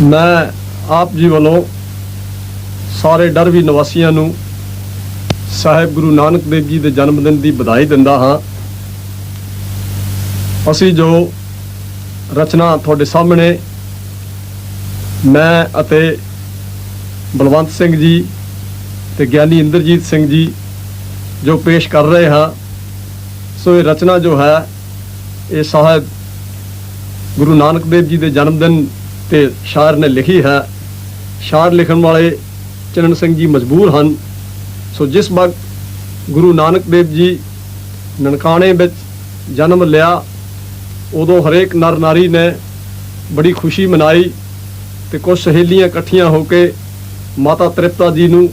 ਮੈਂ ਆਪ ਜੀ ਵੱਲੋਂ ਸਾਰੇ ਡਰਵੀ ਨਿਵਾਸੀਆਂ ਨੂੰ ਸਾਹਿਬ ਗੁਰੂ ਨਾਨਕ ਦੇਵ ਜੀ ਦੇ ਜਨਮ ਦਿਨ ਦੀ ਵਧਾਈ ਦਿੰਦਾ ਹਾਂ। ਅਸੀਂ ਜੋ ਰਚਨਾ ਤੁਹਾਡੇ ਸਾਹਮਣੇ ਮੈਂ ਅਤੇ ਬਲਵੰਤ ਸਿੰਘ ਜੀ ਤੇ ਗਿਆਨੀ ਇੰਦਰਜੀਤ ਸਿੰਘ ਜੀ ਜੋ ਪੇਸ਼ ਕਰ ਰਹੇ ਹਾਂ, ਸੋ ਇਹ ਰਚਨਾ ਜੋ ਹੈ, ਇਹ ਸਾਹਿਬ ਗੁਰੂ ਨਾਨਕ ਦੇਵ ਜੀ ਦੇ ਜਨਮ ਦਿਨ ਤੇ ਸ਼ਾਇਰ ਨੇ ਲਿਖੀ ਹੈ, ਸ਼ਾਇਰ ਲਿਖਣ ਵਾਲੇ ਚਰਨ ਸਿੰਘ ਜੀ ਮਜਬੂਰ ਹਨ। ਸੋ ਜਿਸ ਵਕਤ ਗੁਰੂ ਨਾਨਕ ਦੇਵ ਜੀ ਨਨਕਾਣੇ ਵਿੱਚ ਜਨਮ ਲਿਆ, ਉਦੋਂ ਹਰੇਕ ਨਰ ਨਾਰੀ ਨੇ ਬੜੀ ਖੁਸ਼ੀ ਮਨਾਈ ਤੇ ਕੁਝ ਸਹੇਲੀਆਂ ਇਕੱਠੀਆਂ ਹੋ ਕੇ ਮਾਤਾ ਤ੍ਰਿਪਤਾ ਜੀ ਨੂੰ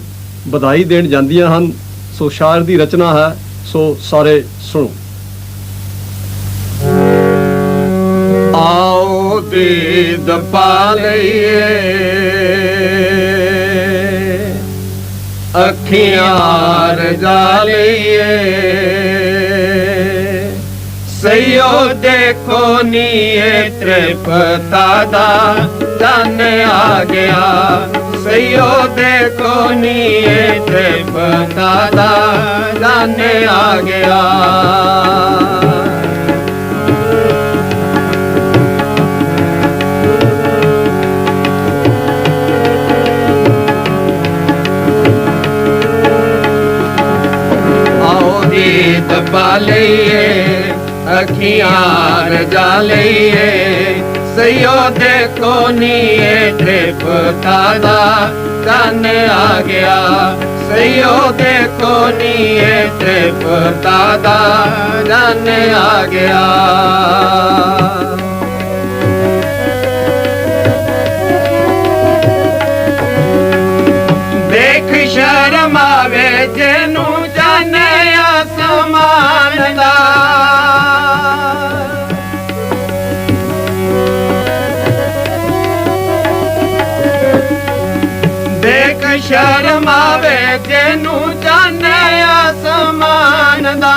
ਵਧਾਈ ਦੇਣ ਜਾਂਦੀਆਂ ਹਨ। ਸੋ ਸ਼ਾਇਰ ਦੀ ਰਚਨਾ ਹੈ, ਸੋ ਸਾਰੇ ਸੁਣੋ। ਆਓ ਦੀਦ ਪਾ ਲਈਏ। ਅੱਖੀਆਂ ਰਜਾ ਲਈਏ। ਸਈਓ ਦੇਖੋ ਨੀਏ ਤ੍ਰਿਪਤਾ ਦਾ ਤਨ ਆ ਗਿਆ। ਸਈਓ ਦੇਖੋ ਨੀਏ ਤ੍ਰਿਪਤਾ ਦਾ ਤਨ ਆ ਗਿਆ। ਲਈਏ ਅੱਖੀਆਂ ਰਜਾ ਲਈਏ ਸਈਓ ਦੇਖੋ ਨੀਏ ਤ੍ਰਿਪਤਾ ਦਾ ਕੰਨ ਆ ਗਿਆ। ਸਈਓ ਦੇ ਨੀਏ ਤ੍ਰਿਪਤਾ ਦਾ ਕੰਨ ਆ ਗਿਆ। ਆਸਮਾਨ ਦੇਖ ਸ਼ਰਮ ਆਵੇ ਜਿਹਨੂੰ ਜਾਣੇ ਆਸਮਾਨ ਦਾ।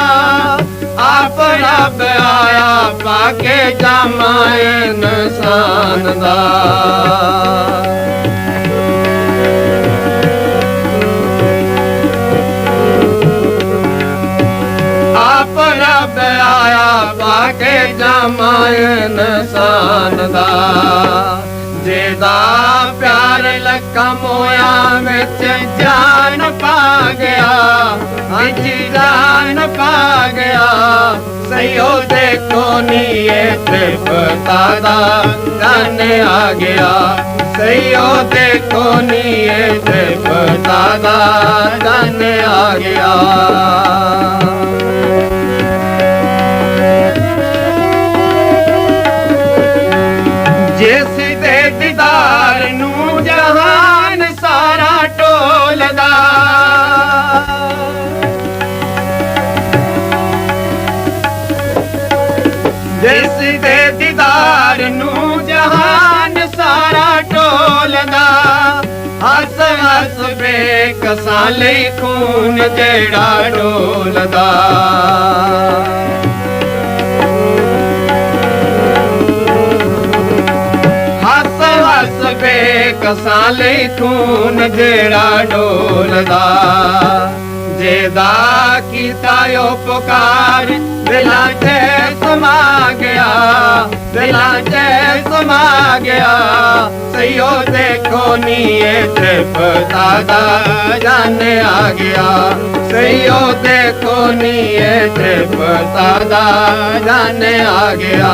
ਆਪ ਰੱਬ ਆਇਆ ਪਾਕੇ ਜਾਮਾ ਇਨਸਾਨ ਦਾ। ਬਾਕੇ ਜਮਾਇਨ ਸਾਨ ਦਾ ਜਿਹਦਾ ਪਿਆਰ ਲੱਕਾ ਮੋਇਆ ਵਿੱਚ ਜਾਨ ਪਾ ਗਿਆ ਅੱਜ ਜਾਨ ਪਾ ਗਿਆ ਸਈਓ ਦੇਖੋ ਨੀਏ ਤ੍ਰਿਪਤਾ ਦਾ ਕੰਨ ਆ ਗਿਆ ਸਈਓ ਦੇਖੋ ਨੀਏ ਤ੍ਰਿਪਤਾ ਦਾ ਕੰਨ ਆ ਗਿਆ ਜਿਸ ਦੇ ਦੀਦਾਰ ਨੂੰ ਜਹਾਨ ਸਾਰਾ ਟੋਲਦਾ ਜਿਸ ਦੇ ਦੀਦਾਰ ਨੂੰ ਜਹਾਨ ਸਾਰਾ ਟੋਲਦਾ ਹੱਸ ਹੱਸ ਬੇਕਸਾਂ ਲਈ ਖੂਨ ਜਿਹੜਾ ਡੋਲਦਾ ਬੇਕਸਾਂ ਲਈ ਖੂਨ ਜਿਹੜਾ ਡੋਲਦਾ। ਜਿਹਦਾ ਕੀਤਾ ਉਪਕਾਰ, ਦਿਲਾਂ 'ਚ ਸਮਾ ਗਿਆ, ਦਿਲਾਂ 'ਚ ਸਮਾ ਗਿਆ। ਸਈਓ ਦੇਖੋ ਨੀਏ ਤ੍ਰਿਪਤਾ ਦਾ ਜਾਨ ਆ ਗਿਆ। ਸਈਓ ਦੇਖੋ ਨੀਏ ਤ੍ਰਿਪਤਾ ਦਾ ਜਾਨ ਆ ਗਿਆ।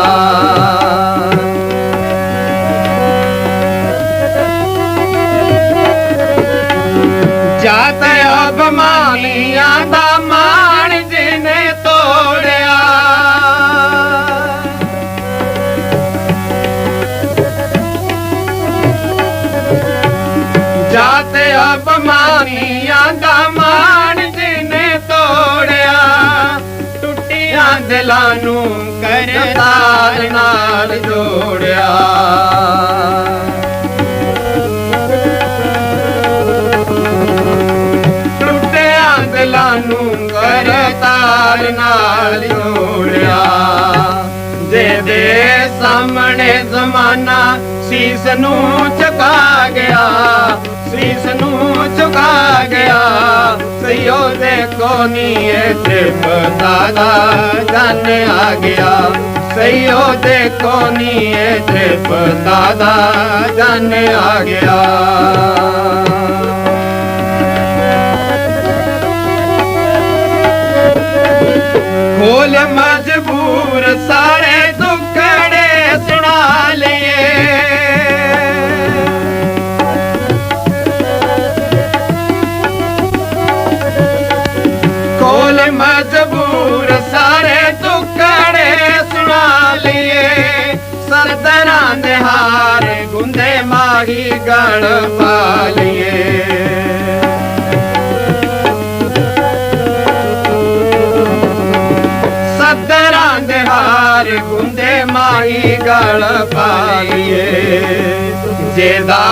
ਜਾਤ ਅਭਮਾਨੀਆਂ ਦਾ ਮਾਣ ਜਿਨੇ ਤੋੜਿਆ। ਜਾਤ ਅਭਮਾਨੀਆਂ ਦਾ ਮਾਣ ਜਿਨੇ ਤੋੜਿਆ। ਟੁੱਟੀਆਂ ਦਿਲਾਂ ਨੂੰ ਕਰਤਾਰ ਨਾਲ ਜੋੜਿਆ। ਦੇ ਸਾਹਮਣੇ ਜ਼ਮਾਨਾ ਸੀਸ ਨੂੰ ਝੁਕਾ ਗਿਆ, ਸੀਸ ਨੂੰ ਝੁਕਾ ਗਿਆ। ਸਈਓ ਦੇ ਕੋਨੀ ਤੇ ਪਤਾ ਦਾ ਜਾਣ ਆ ਗਿਆ। ਸਈਓ ਦੇ ਕੋਨੀ ਤੇ ਪਤਾ ਦਾ ਜਾਣ ਆ ਗਿਆ। ਮਜਬੂਰ ਸਾਰੇ ਦੁੱਖੜੇ ਸੁਣਾ ਲਈਏ। ਸਰਦਰਾਂ ਦੇ ਹਾਰ ਗੁੰਦੇ ਮਾਹੀ ਗਲ ਪਾ ਲਈਏ। ਸੱਦਰਾਂ ਦੇ ਹਾਰ ਗੁੰਦੇ ਮਾਈ ਗਲ ਪਾਈਏ ਜਿਹਦਾ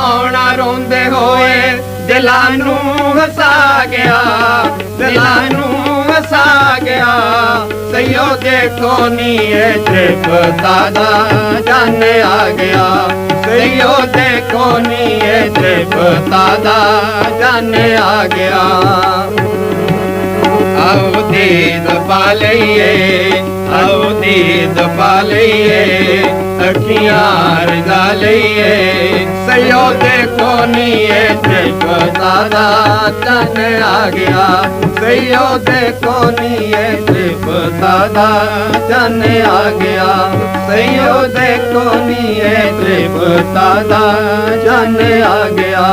ਆਉਣਾ ਰੋਂਦੇ ਹੋਏ, ਦਿਲਾਂ ਨੂੰ ਹਸਾ ਗਿਆ। ਦਿਲਾਂ ਨੂੰ ਹਸਾ ਗਿਆ। ਸਈਓ ਦੇਖੋ ਨੀ ਤੇ ਪਤਾ ਦਾ ਆ ਗਿਆ। ਸਈਓ ਦੇਖੋ ਨੀ ਤੇ ਪਤਾ ਦਾ ਜਾਣ ਆ ਗਿਆ। ਆਓ ਦੀਦ ਪਾ ਲਈਏ, ਆਓ ਦੀਦ ਪਾ ਲਈਏ ਰਜਾ ਲਈਏ। ਸਯੋ ਦੇਖੋ ਨੀਏ ਤੇ ਪਤਾ ਦਾ ਤਨ ਆ ਗਿਆ। ਸਯੋ ਦੇਖੋ ਨੀਏ ਤੇ ਪਤਾ ਦਾ ਆ ਗਿਆ। ਸਯੋ ਦੇਖੋ ਨੀਏ ਤੇ ਪਤਾ ਦਾ ਤਨ ਆ ਗਿਆ।